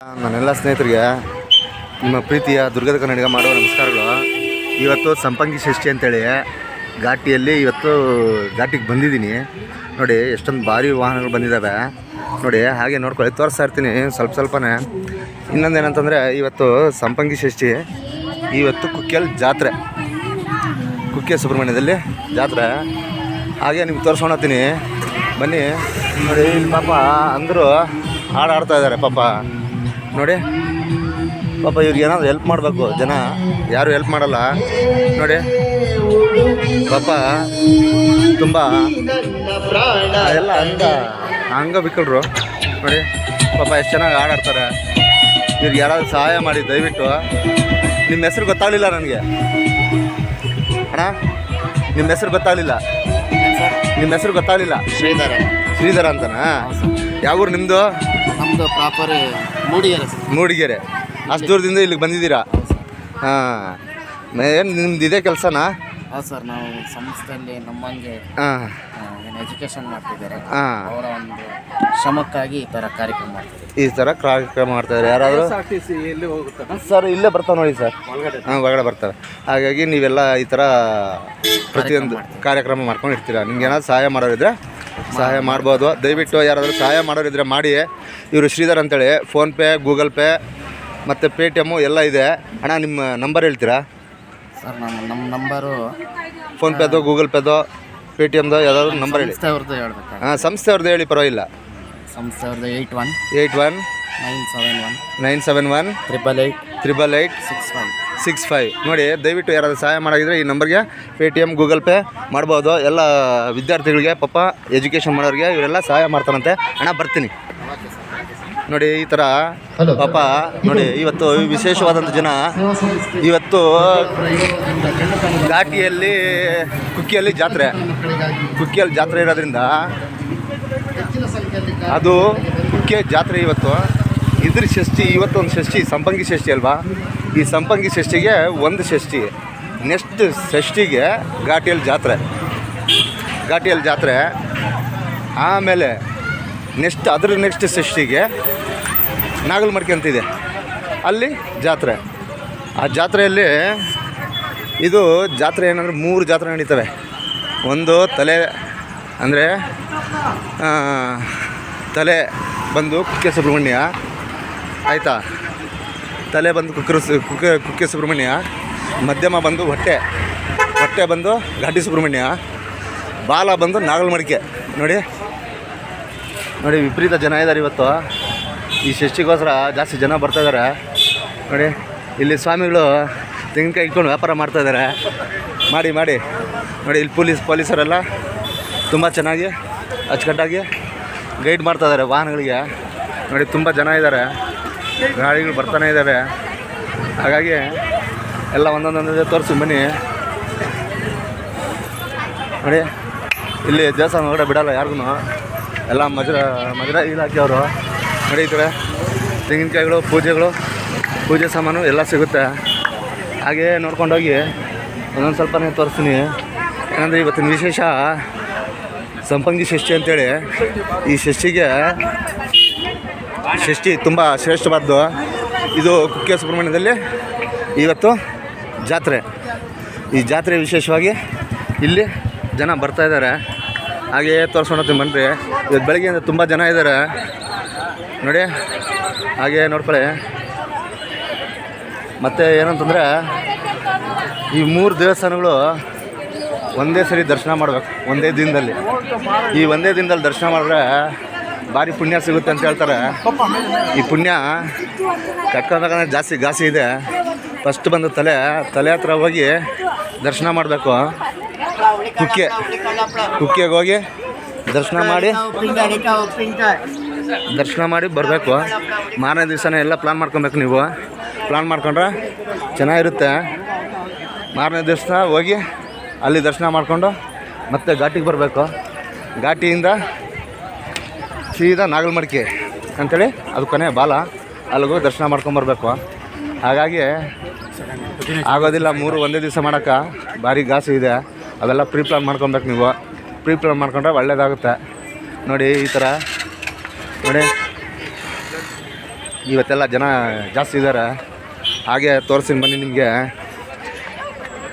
ನನ್ನೆಲ್ಲ ಸ್ನೇಹಿತರಿಗೆ ನಿಮ್ಮ ಪ್ರೀತಿಯ ದುರ್ಗದ ಕನ್ನಡಿಗ ಮಾಡುವ ನಮಸ್ಕಾರಗಳು. ಇವತ್ತು ಸಂಪಂಗಿ ಷಷ್ಠಿ ಅಂತೇಳಿ ಘಾಟಿಯಲ್ಲಿ ಇವತ್ತು ಘಾಟಿಗೆ ಬಂದಿದ್ದೀನಿ. ನೋಡಿ, ಎಷ್ಟೊಂದು ಭಾರಿ ವಾಹನಗಳು ಬಂದಿದ್ದಾವೆ. ನೋಡಿ, ಹಾಗೆ ನೋಡ್ಕೊಳ್ಳಿ, ತೋರಿಸ್ತಾ ಇರ್ತೀನಿ ಸ್ವಲ್ಪ ಸ್ವಲ್ಪನೇ. ಇನ್ನೊಂದು ಏನಂತಂದರೆ ಇವತ್ತು ಸಂಪಂಗಿ ಷಷ್ಠಿ, ಇವತ್ತು ಕುಕ್ಕೆಲ್ ಜಾತ್ರೆ. ಕುಕ್ಕೆ ಸುಬ್ರಹ್ಮಣ್ಯದಲ್ಲಿ ಜಾತ್ರೆ. ಹಾಗೆ ನಿಮ್ಗೆ ತೋರಿಸೋಣತ್ತೀನಿ ಬನ್ನಿ. ನೋಡಿ ಇಲ್ಲಿ ಪಾಪ ಅಂದರು ಹಾಡು ಇದ್ದಾರೆ, ಪಾಪ. ನೋಡಿ ಪಾಪ ಇವ್ರಿಗೆ ಏನಾದ್ರು ಹೆಲ್ಪ್ ಮಾಡಬೇಕು ಜನ ಯಾರು ಹೆಲ್ಪ್ ಮಾಡಲ್ಲ. ನೋಡಿ ಪಾಪ ತುಂಬ ಎಲ್ಲ ಅಂಗ ಅಂಗವಿಕಲರು ನೋಡಿ ಪಾಪ ಎಷ್ಟು ಚೆನ್ನಾಗಿ ಆಡಾಡ್ತಾರೆ ಇವ್ರಿಗೆ ಯಾರಾದ್ರು ಸಹಾಯ ಮಾಡಿ ದಯವಿಟ್ಟು. ನಿಮ್ಮ ಹೆಸರು ಗೊತ್ತಾಗಲಿಲ್ಲ ನನಗೆ. ಅಣ್ಣ ನಿಮ್ಮ ಹೆಸರು ಗೊತ್ತಾಗಲಿಲ್ಲ? ನಿಮ್ಮ ಹೆಸರು ಗೊತ್ತಾಗಲಿಲ್ಲ? ಶ್ರೀಧರ. ಶ್ರೀಧರ ಅಂತನಾ? ಯಾವ ಊರು ನಿಮ್ಮದು ನಮ್ಮದು ಪ್ರಾಪರ್ ಮೂಡಿಗೆರೆ ಸರ್. ಮೂಡಿಗೆರೆ. ಅಷ್ಟು ದೂರದಿಂದ ಇಲ್ಲಿಗೆ ಬಂದಿದ್ದೀರಾ? ಹಾಂ. ಏನು ನಿಮ್ದು ಇದೇ ಕೆಲಸನಾ? ಹೌದು ಸರ್ ನಾವು ಸಂಸ್ಥೆಯಲ್ಲಿ ನಮ್ಮಂಗೆ ಹಾಂ. ಏನು ಎಜುಕೇಷನ್ ಮಾಡ್ತಿದ್ದಾರೆ. ಹಾಂ. ಅವರ ಒಂದು ಶ್ರಮಕ್ಕಾಗಿ ಈ ಥರ ಕಾರ್ಯಕ್ರಮ ಈ ಥರ ಕಾರ್ಯಕ್ರಮ ಮಾಡ್ತಾರೆ ಯಾರಾದರೂ? ಸರ್ ಇಲ್ಲೇ ಬರ್ತಾರೆ ನೋಡಿ ಸರ್. ಹಾಂ ಒಳಗಡೆ ಬರ್ತಾರೆ. ಹಾಗಾಗಿ ನೀವೆಲ್ಲ ಈ ಥರ ಪ್ರತಿಯೊಂದು ಕಾರ್ಯಕ್ರಮ ಮಾಡ್ಕೊಂಡು ಇರ್ತೀರಾ? ನಿಮ್ಗೆ ಏನಾದ್ರು ಸಹಾಯ ಮಾಡೋರಿದ್ರೆ ಸಹಾಯ ಮಾಡ್ಬೋದು. ದಯವಿಟ್ಟು ಯಾರಾದರೂ ಸಹಾಯ ಮಾಡೋರಿದ್ರೆ ಮಾಡಿ ಇವರು ಶ್ರೀಧರ್ ಅಂತೇಳಿ ಫೋನ್ಪೇ ಗೂಗಲ್ ಪೇ ಮತ್ತು ಪೇ ಟಿ ಎಮ್ಮು ಎಲ್ಲ ಇದೆ. ಅಣ್ಣ ನಿಮ್ಮ ನಂಬರ್ ಹೇಳ್ತೀರಾ? ಸರ್ ನಮ್ಮ ನಮ್ಮ ನಂಬರು ಫೋನ್ಪೇದು ಗೂಗಲ್ ಪೇದು ಪೇ ಟಿ ಎಮ್ದು ಯಾವ್ದಾದ್ರು ನಂಬರ್ ಹೇಳಿ. ಅವ್ರದ್ದು ಹೇಳ್ಬೇಕಾ? ಹಾಂ ಸಂಸ್ಥೆ ಅವ್ರದ್ದು ಹೇಳಿ ಪರವಾಗಿಲ್ಲ. ಸಂಸ್ಥೆ ಅವ್ರದ್ದು eight one. Eight one. Nine seven one. Nine seven one. Triple eight. Triple eight. Six five. Six five. ನೋಡಿ ದಯವಿಟ್ಟು ಯಾರಾದರೂ ಸಹಾಯ ಮಾಡೋದಿದ್ರೆ ಈ ನಂಬರ್ಗೆ Paytm Google Pay ಮಾಡ್ಬೋದು. ಎಲ್ಲ ವಿದ್ಯಾರ್ಥಿಗಳಿಗೆ ಪಾಪ ಎಜುಕೇಷನ್ ಮಾಡೋರಿಗೆ ಇವರೆಲ್ಲ ಸಹಾಯ ಮಾಡ್ತಾರಂತೆ. ಅಣ್ಣ ಬರ್ತೀನಿ. ನೋಡಿ ಈ ಥರ ಪಾಪ ನೋಡಿ ಇವತ್ತು ವಿಶೇಷವಾದಂಥ ಜನ ಇವತ್ತು ಘಾಟಿಯಲ್ಲಿ ಕುಕ್ಕಿಯಲ್ಲಿ ಜಾತ್ರೆ. ಕುಕ್ಕಿಯಲ್ಲಿ ಜಾತ್ರೆ ಇರೋದ್ರಿಂದ ಅದು ಮುಖ್ಯ ಜಾತ್ರೆ ಇವತ್ತು. ಇದ್ರ ಷಷ್ಠಿ, ಇವತ್ತೊಂದು ಷಷ್ಠಿ, ಸಂಪಂಗಿ ಷಷ್ಠಿ ಅಲ್ವಾ? ಈ ಸಂಪಂಗಿ ಷಷ್ಠಿಗೆ ಒಂದು ಷಷ್ಠಿ. ನೆಕ್ಸ್ಟ್ ಷಷ್ಠಿಗೆ ಘಾಟಿಯಲ್ಲಿ ಜಾತ್ರೆ. ಘಾಟಿಯಲ್ಲಿ ಜಾತ್ರೆ. ಆಮೇಲೆ ನೆಕ್ಸ್ಟ್ ಅದ್ರ ನೆಕ್ಸ್ಟ್ ಷಷ್ಠಿಗೆ ನಾಗಲ್ಮಡ್ಕೆ ಅಂತಿದೆ ಅಲ್ಲಿ ಜಾತ್ರೆ. ಆ ಜಾತ್ರೆಯಲ್ಲಿ ಇದು ಜಾತ್ರೆ ಏನಂದರೆ ಮೂರು ಜಾತ್ರೆ ನಡೀತವೆ. ಒಂದು ತಲೆ ಅಂದರೆ ತಲೆ ಬಂದು ಕುಕ್ಕೆ ಸುಬ್ರಹ್ಮಣ್ಯ ಆಯಿತಾ? ತಲೆ ಬಂದು ಕುಕ್ಕರ ಕುಕ್ಕೆ ಕುಕ್ಕೆ ಸುಬ್ರಹ್ಮಣ್ಯ. ಮಧ್ಯಮ ಬಂದು ಹೊಟ್ಟೆ. ಹೊಟ್ಟೆ ಬಂದು ಘಾಟಿ ಸುಬ್ರಹ್ಮಣ್ಯ. ಬಾಲ ಬಂದು ನಾಗಲ್ಮಡಿಕೆ. ನೋಡಿ. ನೋಡಿ, ವಿಪರೀತ ಜನ ಇದ್ದಾರೆ ಇವತ್ತು. ಈ ಷಷ್ಟಿಗೋಸ್ಕರ ಜಾಸ್ತಿ ಜನ ಬರ್ತಾ ಇದ್ದಾರೆ ನೋಡಿ, ಇಲ್ಲಿ ಸ್ವಾಮಿಗಳು ತೆಂಗಿನಕಾಯಿ ಇಟ್ಕೊಂಡು ವ್ಯಾಪಾರ ಮಾಡ್ತಾ ಇದ್ದಾರೆ ಮಾಡಿ ಮಾಡಿ. ನೋಡಿ, ಇಲ್ಲಿ ಪೊಲೀಸ್, ಪೊಲೀಸರೆಲ್ಲ ತುಂಬ ಚೆನ್ನಾಗಿ, ಅಚ್ಚುಕಟ್ಟಾಗಿ ಗೈಡ್ ಮಾಡ್ತಾ ಇದ್ದಾರೆ ವಾಹನಗಳಿಗೆ. ನೋಡಿ, ತುಂಬ ಜನ ಇದ್ದಾರೆ ಗಾಡಿಗಳು ಬರ್ತಾನೆ ಇದ್ದಾವೆ. ಹಾಗಾಗಿ ಎಲ್ಲ ಒಂದೊಂದೊಂದೇ ತೋರಿಸಿ ಬನ್ನಿ. ನೋಡಿ, ಇಲ್ಲಿ ದೇವಸ್ಥಾನ ಹೊರಗಡೆ ಬಿಡಲ್ಲ ಯಾರಿಗೂ ಎಲ್ಲ ಮಜರ ಮಜರ ಇಲಾಖೆಯವರು. ನೋಡಿ ಈ ಕಡೆ ತೆಂಗಿನಕಾಯಿಗಳು, ಪೂಜೆಗಳು, ಪೂಜೆ ಸಾಮಾನು ಎಲ್ಲ ಸಿಗುತ್ತೆ. ಹಾಗೇ ನೋಡ್ಕೊಂಡೋಗಿ ಒಂದೊಂದು ಸ್ವಲ್ಪನೇ ತೋರಿಸ್ತೀನಿ. ಏನಂದರೆ ಇವತ್ತಿನ ವಿಶೇಷ ಸಂಪಂಗಿ ಷಷ್ಠಿ ಅಂತೇಳಿ ಈ ಷಷ್ಠಿಗೆ ಷಷ್ಠಿ ತುಂಬ ಶ್ರೇಷ್ಠವಾದ್ದು. ಇದು ಕುಕ್ಕೆ ಸುಬ್ರಹ್ಮಣ್ಯದಲ್ಲಿ ಇವತ್ತು ಜಾತ್ರೆ. ಈ ಜಾತ್ರೆ ವಿಶೇಷವಾಗಿ ಇಲ್ಲಿ ಜನ ಬರ್ತಾ ಇದ್ದಾರೆ. ಹಾಗೆಯೇ ತೋರಿಸ್ಕೊಂಡು ಬನ್ನಿರಿ ಇವತ್ತು ಬೆಳಗ್ಗೆಯಿಂದ ತುಂಬ ಜನ ಇದ್ದಾರೆ. ನೋಡಿ, ಹಾಗೆ ನೋಡ್ಕೊಳ್ಳಿ. ಮತ್ತು ಏನಂತಂದರೆ, ಈ ಮೂರು ದೇವಸ್ಥಾನಗಳು ಒಂದೇ ಸರಿ ದರ್ಶನ ಮಾಡಬೇಕು, ಒಂದೇ ದಿನದಲ್ಲಿ. ಈ ಒಂದೇ ದಿನದಲ್ಲಿ ದರ್ಶನ ಮಾಡಿದ್ರೆ ಭಾರಿ ಪುಣ್ಯ ಸಿಗುತ್ತೆ ಅಂತ ಹೇಳ್ತಾರೆ. ಈ ಪುಣ್ಯ ಕಟ್ಕೊಂಡಾಗ ಜಾಸ್ತಿ ಗಾಸಿ ಇದೆ. ಫಸ್ಟ್ ಬಂದು ತಲೆ ತಲೆ ಹತ್ರ ಹೋಗಿ ದರ್ಶನ ಮಾಡಬೇಕು. ಕುಕ್ಕೆ, ಕುಕ್ಕೆಗೆ ಹೋಗಿ ದರ್ಶನ ಮಾಡಿ ದರ್ಶನ ಮಾಡಿ ಬರಬೇಕು. ಮಾರನೇ ದಿವಸನೇ ಎಲ್ಲ ಪ್ಲ್ಯಾನ್ ಮಾಡ್ಕೊಬೇಕು ನೀವು. ಪ್ಲ್ಯಾನ್ ಮಾಡ್ಕೊಂಡ್ರೆ ಚೆನ್ನಾಗಿರುತ್ತೆ. ಮಾರನೇ ದಿವಸ ಹೋಗಿ ಅಲ್ಲಿ ದರ್ಶನ ಮಾಡಿಕೊಂಡು ಮತ್ತೆ ಘಾಟಿಗೆ ಬರಬೇಕು. ಘಾಟಿಯಿಂದ ಸೀದಾ ನಾಗಲ್ಮಡಿಕೆ ಅಂಥೇಳಿ ಅದು ಕೊನೆ ಬಾಲ ಅಲ್ಲಿಗೂ ದರ್ಶನ ಮಾಡ್ಕೊಂಬರ್ಬೇಕು ಹಾಗಾಗಿ ಆಗೋದಿಲ್ಲ, ಮೂರು ಒಂದೇ ದಿವಸ ಮಾಡೋಕ್ಕೆ. ಭಾರಿ ಗಾಸು ಇದೆ. ಅವೆಲ್ಲ ಪ್ರೀ ಪ್ಲಾನ್ ಮಾಡ್ಕೊಬೇಕು ನೀವು. ಪ್ರೀ ಪ್ಲಾನ್ ಮಾಡ್ಕೊಂಡ್ರೆ ಒಳ್ಳೇದಾಗುತ್ತೆ. ನೋಡಿ, ಈ ಥರ. ನೋಡಿ. ಇವತ್ತೆಲ್ಲ ಜನ ಜಾಸ್ತಿ ಇದ್ದಾರೆ. ಹಾಗೆ ತೋರಿಸ್ತೀನಿ ಬನ್ನಿ ನಿಮಗೆ.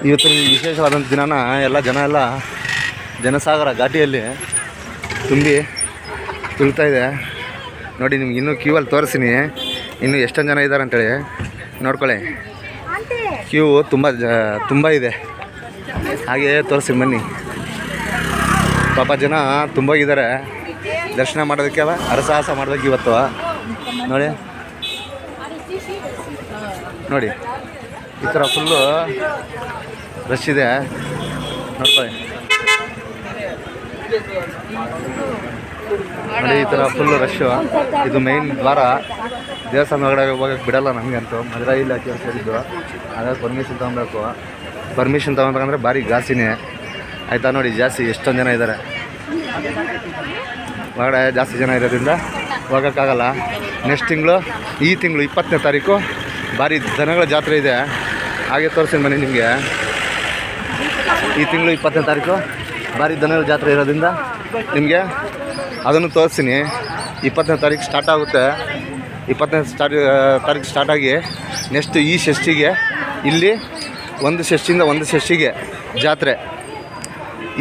ಇವತ್ತಿನ ವಿಶೇಷವಾದಂಥ ದಿನನ ಎಲ್ಲ ಜನ ಎಲ್ಲ ಜನಸಾಗರ ಘಾಟಿಯಲ್ಲಿ ತುಂಬಿ ತುಳ್ತಾ ಇದೆ. ನೋಡಿ, ನಿಮ್ಗೆ ಇನ್ನೂ ಕ್ಯೂ ಅಲ್ಲಿ ತೋರಿಸ್ತೀನಿ. ಇನ್ನೂ ಎಷ್ಟೊಂದು ಜನ ಇದ್ದಾರೆ ಅಂತೇಳಿ. ನೋಡ್ಕೊಳ್ಳಿ. ಕ್ಯೂ ತುಂಬ ಜ, ತುಂಬ ಇದೆ. ಹಾಗೆ ತೋರಿಸ್ತೀನಿ, ಬನ್ನಿ. ಪಾಪ ಜನ ತುಂಬ ಇದ್ದಾರೆ ದರ್ಶನ ಮಾಡೋದಕ್ಕೆ ಅವ ಹರಸಾಹಸ ಮಾಡೋದಕ್ಕೆ ಇವತ್ತು. ನೋಡಿ. ನೋಡಿ. ಈ ಥರ ಫುಲ್ಲು ರಶ್ ಇದೆ. ನೋಡ್ಕೊಳ್ಳಿ. ನೋಡಿ, ಈ ಥರ ಫುಲ್ ರಶ್ಶು ಇದು ಮೈನ್ ದ್ವಾರ. ದೇವಸ್ಥಾನ ಒಳಗಡೆ ಹೋಗಕ್ಕೆ ಬಿಡಲ್ಲ ನಮಗಂತೂ. ಮದುವೆ ಇಲ್ಲ ಅಂತ ಇದು ಹಾಗಾಗಿ ಪರ್ಮಿಷನ್ ತೊಗೊಬೇಕು. ಪರ್ಮಿಷನ್ ತೊಗೊಬೇಕಂದ್ರೆ ಭಾರಿ ಜಾಸ್ತಿನೇ. ಆಯಿತಾ ನೋಡಿ, ಜಾಸ್ತಿ ಎಷ್ಟೊಂದು ಜನ ಇದ್ದಾರೆ ಒಳಗಡೆ ಜಾಸ್ತಿ ಜನ ಇರೋದ್ರಿಂದ ಹೋಗೋಕ್ಕಾಗಲ್ಲ. ನೆಕ್ಸ್ಟ್ ತಿಂಗಳು, ಈ ತಿಂಗಳು ಇಪ್ಪತ್ತನೇ ತಾರೀಕು ಭಾರಿ ದನಗಳ ಜಾತ್ರೆ ಇದೆ. ಹಾಗೆ ತೋರಿಸ್ತೀನಿ ಬನ್ನಿ ನಿಮಗೆ. ಈ ತಿಂಗಳು ಇಪ್ಪತ್ತನೇ ತಾರೀಕು ಭಾರಿ ದನಗಳ ಜಾತ್ರೆ ಇರೋದ್ರಿಂದ ನಿಮಗೆ ಅದನ್ನು ತೋರಿಸ್ತೀನಿ. ಇಪ್ಪತ್ತನೇ ತಾರೀಕು ಸ್ಟಾರ್ಟ್ ಆಗುತ್ತೆ. ಇಪ್ಪತ್ತನೇ ಸ್ಟಾರ್ಟ್ ತಾರೀಕು ಸ್ಟಾರ್ಟ್ ಆಗಿ ನೆಕ್ಸ್ಟ್ ಈ ಷಷ್ಠಿಗೆ, ಇಲ್ಲಿ ಒಂದು ಷಷ್ಠಿಯಿಂದ ಒಂದು ಷಷ್ಠಿಗೆ ಜಾತ್ರೆ.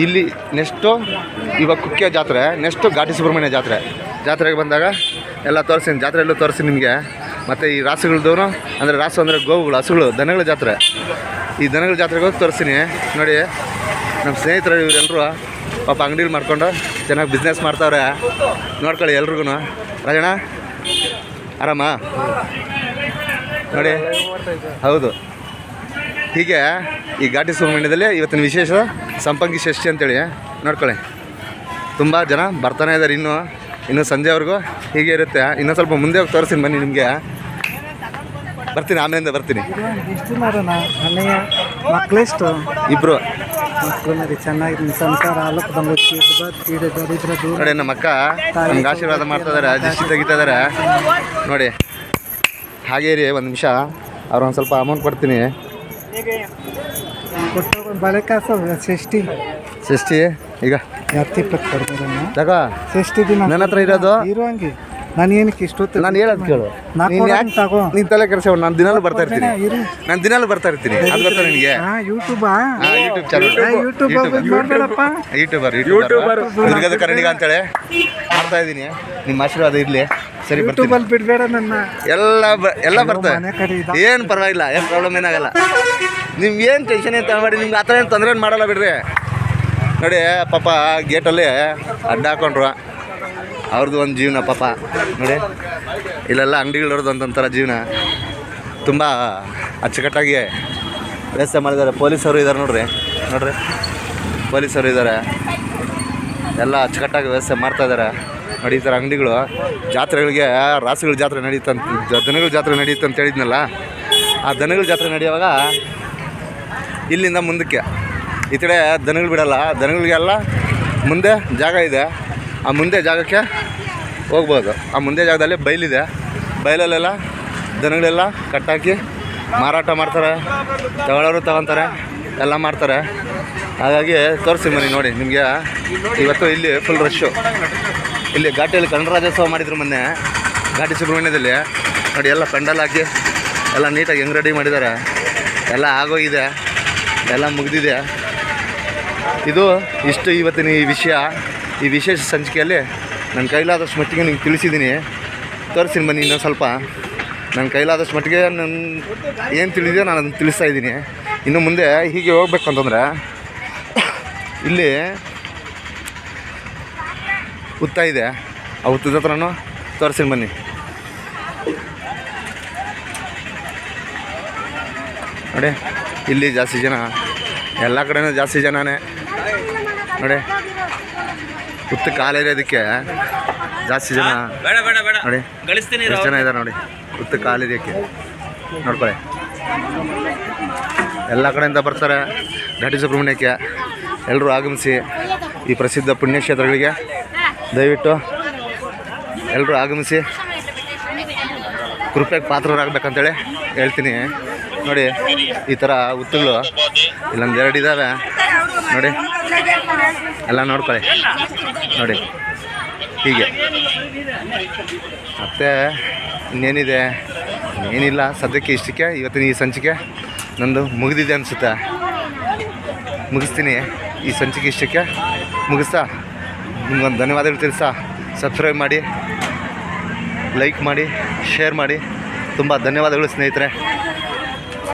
ಇಲ್ಲಿ ನೆಕ್ಸ್ಟು ಇವಾಗ ಕುಕ್ಕೆ ಜಾತ್ರೆ ನೆಕ್ಸ್ಟು ಘಾಟಿ ಸುಬ್ರಹ್ಮಣ್ಯ ಜಾತ್ರೆ. ಜಾತ್ರೆಗೆ ಬಂದಾಗ ಎಲ್ಲ ತೋರಿಸ್ತೀನಿ. ಜಾತ್ರೆಯಲ್ಲೂ ತೋರಿಸ್ತೀನಿ ನಿಮಗೆ. ಮತ್ತು ಈ ರಾಸುಗಳದ್ದು ಅಂದರೆ ರಾಸು ಅಂದರೆ ಗೋವುಗಳು, ಹಸುಗಳು, ದನಗಳ ಜಾತ್ರೆ. ಈ ದನಗಳ ಜಾತ್ರೆಗೂ ತೋರಿಸ್ತೀನಿ. ನೋಡಿ ನಮ್ಮ ಸ್ನೇಹಿತರು ಇವರೆಲ್ಲರೂ ಪಾಪ ಅಂಗಡಿಲಿ ಮಾಡ್ಕೊಂಡು ಚೆನ್ನಾಗಿ ಬಿಸ್ನೆಸ್ ಮಾಡ್ತಾವ್ರೆ? ನೋಡ್ಕೊಳ್ಳಿ ಎಲ್ರಿಗೂ ರಾಜಣ್ಣ ಆರಾಮ? ನೋಡಿ. ಹೌದು. ಹೀಗೆ ಈ ಘಾಟಿ ಸುಬ್ರಹ್ಮಣ್ಯದಲ್ಲಿ ಇವತ್ತಿನ ವಿಶೇಷ ಸಂಪಂಗಿ ಷಷ್ಠಿ ಅಂತೇಳಿ. ನೋಡ್ಕೊಳ್ಳಿ. ತುಂಬ ಜನ ಬರ್ತಾನೆ ಇದ್ದಾರೆ ಇನ್ನೂ. ಇನ್ನು ಸಂಜೆವರೆಗೂ ಹೀಗೆ ಇರುತ್ತೆ. ಇನ್ನೂ ಸ್ವಲ್ಪ ಮುಂದೆ ಹೋಗಿ ತೋರಿಸ್ತೀನಿ ಬನ್ನಿ ನಿಮಗೆ. ಬರ್ತೀನಿ ಆಮೇಲಿಂದ ಬರ್ತೀನಿ. ಇಬ್ಬರು ಮಕ್ಕಳು ಮರಿ ಚೆನ್ನಾಗಿ ಸಂಸಾರ ಅಲಕ್ ಬಂದು ಕೀಡು ದರಿದ್ರ ದೂರ. ನೋಡಿ ನಮ್ಮ ಅಕ್ಕ ನಮ್ಗೆ ಆಶೀರ್ವಾದ ಮಾಡ್ತಾ ಇದಾರೆ ದಿಶಿ ತೆಗಿತಾ ಇದಾರೆ ನೋಡಿ ಹಾಗೇ ರೀ ಒಂದು ನಿಮಿಷ. ಅವ್ರು ಒಂದು ಸ್ವಲ್ಪ ಅಮೌಂಟ್ ಕೊಡ್ತೀನಿ. ಕೊಟ್ಟು ಬಳೆ ಕಾಸು ಷಷ್ಠಿ ಷಷ್ಠಿ ಈಗ. ಹತ್ತಿಪ್ಪತ್ತು ಕೊಡ್ತಾರೆ ತಗೋ ಷಷ್ಠಿ ದಿನ ನನ್ನ ಹತ್ರ ಇರೋದು? ಇರುವಂಗೆ ನಾನು ಏನಕ್ಕೆ ಇಷ್ಟೊತ್ತು ನಾನು ಹೇಳೋದು ಕೇಳು. ನಾ ನೀನು ಯಾಕೆ ತಗೋ ನೀನು ತಲೆ ಕೆಲಸ ನಾನು ದಿನಾಲು ಬರ್ತಾ ಇರ್ತೀನಿ. ಇರು. ನಾನು ದಿನಾಲು ಬರ್ತಾ ಇರ್ತೀನಿ. ಅದು ಗೊತ್ತಾ ನಿನಗೆ? ಹಾ ಯೂಟ್ಯೂಬಾ ಯೂಟ್ಯೂಬ್ ಚಾನಲ್. ಯೂಟ್ಯೂಬ್ ನೋಡ್ಬೇಡಪ್ಪ. ಯೂಟ್ಯೂಬರ್ ಯೂಟ್ಯೂಬರ್ ದುರ್ಗದ ಕನ್ನಡಿಗ ಅಂತೇಳಿ. ಮಾಡ್ತಾ ಇದ್ದೀನಿ. ನಿಮ್ಮ ಆಶೀರ್ವಾದ ಇರಲಿ. ಸರಿ ಬರ್ತೀನಿ. ಯೂಟ್ಯೂಬಲ್ಲಿ ಬಿಡಬೇಡ ನನ್ನ. ಎಲ್ಲ ಬ- ಎಲ್ಲ ಬರ್ತವೆ ಏನು ಪರವಾಗಿಲ್ಲ ಏನು ಪ್ರಾಬ್ಲಮ್ ಏನಾಗಲ್ಲ. ನಿಮ್ಗೆ ಏನು ಟೆನ್ಷನ್ ಏನು ತಗೊಬೇಡಿ ನಿಮ್ಗೆ ಆ ಥರ ಏನು ತೊಂದರೆ ಏನು ಮಾಡಲ್ಲ ಬಿಡ್ರಿ. ನೋಡಿ ಪಾಪ ಗೇಟಲ್ಲಿ ಅಡ್ಡ ಹಾಕೊಂಡ್ರು. ಅವ್ರದ್ದು ಒಂದು ಜೀವನ ಪಾಪ. ನೋಡಿ, ಇಲ್ಲೆಲ್ಲ ಅಂಗಡಿಗಳವ್ರದ್ದು ಒಂದೊಂಥರ ಜೀವನ. ತುಂಬ ಅಚ್ಚುಕಟ್ಟಾಗಿ ವ್ಯವಸ್ಥೆ ಮಾಡಿದ್ದಾರೆ. ಪೊಲೀಸರು ಇದ್ದಾರೆ ನೋಡ್ರಿ. ನೋಡ್ರಿ. ಪೊಲೀಸರು ಇದ್ದಾರೆ ಎಲ್ಲ ಅಚ್ಚುಕಟ್ಟಾಗಿ ವ್ಯವಸ್ಥೆ ಮಾಡ್ತಾ ಇದ್ದಾರೆ ನೋಡಿ, ಈ ಅಂಗಡಿಗಳು, ಜಾತ್ರೆಗಳಿಗೆ, ರಾಸುಗಳ ಜಾತ್ರೆ ನಡೀತಂತ ದನಗಳ ಜಾತ್ರೆ ನಡೀತಂತ ಅಂತ ಹೇಳಿದ್ನಲ್ಲ, ಆ ದನಗಳ ಜಾತ್ರೆ ನಡೆಯುವಾಗ ಇಲ್ಲಿಂದ ಮುಂದಕ್ಕೆ. ಈ ಕಡೆ ದನಗಳು ಬಿಡಲ್ಲ. ದನಗಳಿಗೆಲ್ಲ ಮುಂದೆ ಜಾಗ ಇದೆ. ಆ ಮುಂದೆ ಜಾಗಕ್ಕೆ ಹೋಗ್ಬೋದು. ಆ ಮುಂದೆ ಜಾಗದಲ್ಲಿ ಬೈಲಿದೆ. ಬೈಲಲ್ಲೆಲ್ಲ ದನಗಳೆಲ್ಲ ಕಟ್ಟಾಕಿ ಮಾರಾಟ ಮಾಡ್ತಾರೆ. ತಗೊಳ್ಳೋರು ತಗೊತಾರೆ ಎಲ್ಲ ಮಾಡ್ತಾರೆ. ಹಾಗಾಗಿ ತೋರಿಸಿ ಮನೆ ನೋಡಿ, ನಿಮಗೆ ಇವತ್ತು ಇಲ್ಲಿ ಫುಲ್ ರಶ್ಶು ಇಲ್ಲಿ ಘಾಟಿಯಲ್ಲಿ ಕನ್ನಡ ರಾಜ್ಯೋತ್ಸವ ಮಾಡಿದ್ರು ಮೊನ್ನೆ, ಘಾಟಿ ಸುಬ್ರಹ್ಮಣ್ಯದಲ್ಲಿ. ನೋಡಿ, ಎಲ್ಲ ಪೆಂಡಲ್ ಹಾಕಿ ಎಲ್ಲ ನೀಟಾಗಿ ಹೆಂಗೆ ರೆಡಿ ಮಾಡಿದ್ದಾರೆ. ಎಲ್ಲ ಆಗೋಗಿದೆ. ಎಲ್ಲ ಮುಗಿದಿದೆ. ಇದು ಇಷ್ಟು ಇವತ್ತಿನ ಈ ವಿಷಯ. ಈ ವಿಶೇಷ ಸಂಚಿಕೆಯಲ್ಲಿ ನನ್ನ ಕೈಲಾದಷ್ಟು ಮಟ್ಟಿಗೆ ನಿಮ್ಗೆ ತಿಳಿಸಿದ್ದೀನಿ. ತೋರಿಸ್ತೀನಿ ಬನ್ನಿ ಇನ್ನೊಂದು ಸ್ವಲ್ಪ. ನನ್ನ ಕೈಲಾದಷ್ಟು ಮಟ್ಟಿಗೆ ನನ್ನ ಏನು ತಿಳಿದೆ ನಾನು ಅದನ್ನು ತಿಳಿಸ್ತಾ ಇದ್ದೀನಿ. ಇನ್ನು ಮುಂದೆ ಹೀಗೆ ಹೋಗ್ಬೇಕು ಅಂತಂದರೆ ಇಲ್ಲಿ ಉತ್ತ ಇದೆ. ಆ ಉತ್ತದ ಹತ್ರನೂ ತೋರಿಸ್ತೀನಿ ಬನ್ನಿ. ನೋಡಿ, ಇಲ್ಲಿ ಜಾಸ್ತಿ ಜನ, ಎಲ್ಲ ಕಡೆನೂ ಜಾಸ್ತಿ ಜನನೇ. ನೋಡಿ. ಹುತ್ತ ಕಾಲಿರೋದಕ್ಕೆ ಜಾಸ್ತಿ ಜನ ನೋಡಿ. ಎಷ್ಟು ಜನ ಇದ್ದಾರೆ ನೋಡಿ. ಹುತ್ತ ಕಾಲಿರೋಕ್ಕೆ ನೋಡ್ಕೊಳ್ಳಿ. ಎಲ್ಲ ಕಡೆಯಿಂದ ಬರ್ತಾರೆ. ಘಾಟಿ ಸುಬ್ರಹ್ಮಣ್ಯಕ್ಕೆ ಎಲ್ಲರೂ ಆಗಮಿಸಿ ಈ ಪ್ರಸಿದ್ಧ ಪುಣ್ಯಕ್ಷೇತ್ರಗಳಿಗೆ. ದಯವಿಟ್ಟು ಎಲ್ಲರೂ ಆಗಮಿಸಿ. ಕೃಪೆಗೆ ಪಾತ್ರರಾಗಬೇಕಂತೇಳಿ ಹೇಳ್ತೀನಿ. ನೋಡಿ, ಈ ಥರ ಹುತ್ತುಗಳು. ಇಲ್ಲೊಂದು ಎರಡು ಇದ್ದಾವೆ ನೋಡಿ, ಎಲ್ಲ ನೋಡ್ಕೊಳ್ಳಿ. ನೋಡಿ, ಹೀಗೆ. ಮತ್ತು ಇನ್ನೇನಿದೆ? ಏನಿಲ್ಲ, ಸದ್ಯಕ್ಕೆ ಇಷ್ಟಕ್ಕೆ, ಇವತ್ತಿನ ಈ ಸಂಚಿಕೆ ನಂದು ಮುಗಿದಿದೆ ಅನಿಸುತ್ತೆ. ಮುಗಿಸ್ತೀನಿ. ಈ ಸಂಚಿಕೆ ಇಷ್ಟಕ್ಕೆ ಮುಗಿಸ್ತಾ, ನಿಮ್ಗೊಂದು ಧನ್ಯವಾದಗಳು ತಿಳಿಸ್ತಾ ಸಬ್ಸ್ಕ್ರೈಬ್ ಮಾಡಿ ಲೈಕ್ ಮಾಡಿ ಶೇರ್ ಮಾಡಿ. ತುಂಬ ಧನ್ಯವಾದಗಳು ಸ್ನೇಹಿತರೆ.